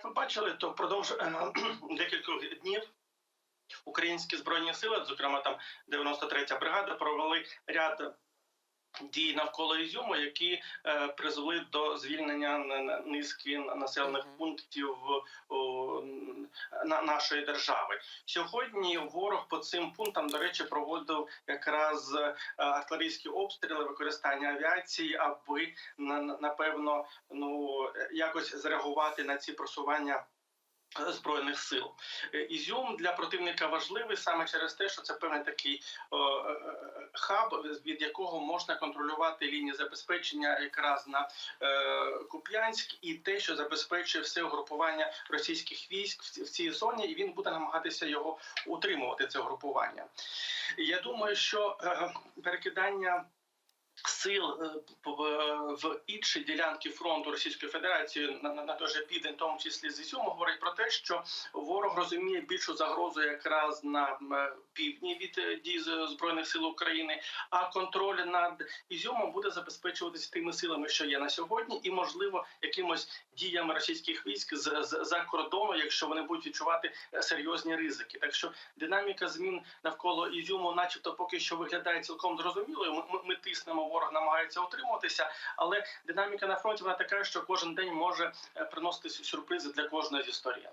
як ви бачили, то впродовж е, декількох днів українські збройні сили, зокрема там 93-я бригада, провели ряд. Дій навколо Ізюму, які е, призвели до звільнення низки населених пунктів о, нашої держави. Сьогодні ворог по цим пунктам, до речі, проводив якраз е, артилерійські обстріли, використання авіації, аби на- на- напевно ну якось зреагувати на ці просування. Збройних сил Е, Ізюм для противника важливий саме через те, що це певний такий е, е, хаб, від якого можна контролювати лінії забезпечення якраз на Куп'янськ, і те, що забезпечує все угрупування російських військ в цій зоні, і він буде намагатися його утримувати. Це угрупування. Я думаю, що перекидання. Сил е, в- інші ділянки фронту Російської Федерації на, на, на той же південь, в тому числі з Ізюму, говорить про те, що ворог розуміє більшу загрозу якраз на півдні від е, дій збройних сил України, а контроль над Ізюмом буде забезпечуватися тими силами, що є на сьогодні, і можливо якимось діями російських військ з, за кордону, якщо вони будуть відчувати е, серйозні ризики. Так що динаміка змін навколо Ізюму, начебто, поки що виглядає цілком зрозумілою. Ми, ми, ми тиснемо, ворог намагається утримуватися, але динаміка на фронті вона така, що кожен день може е, приносити сюрпризи для кожної зі сторін.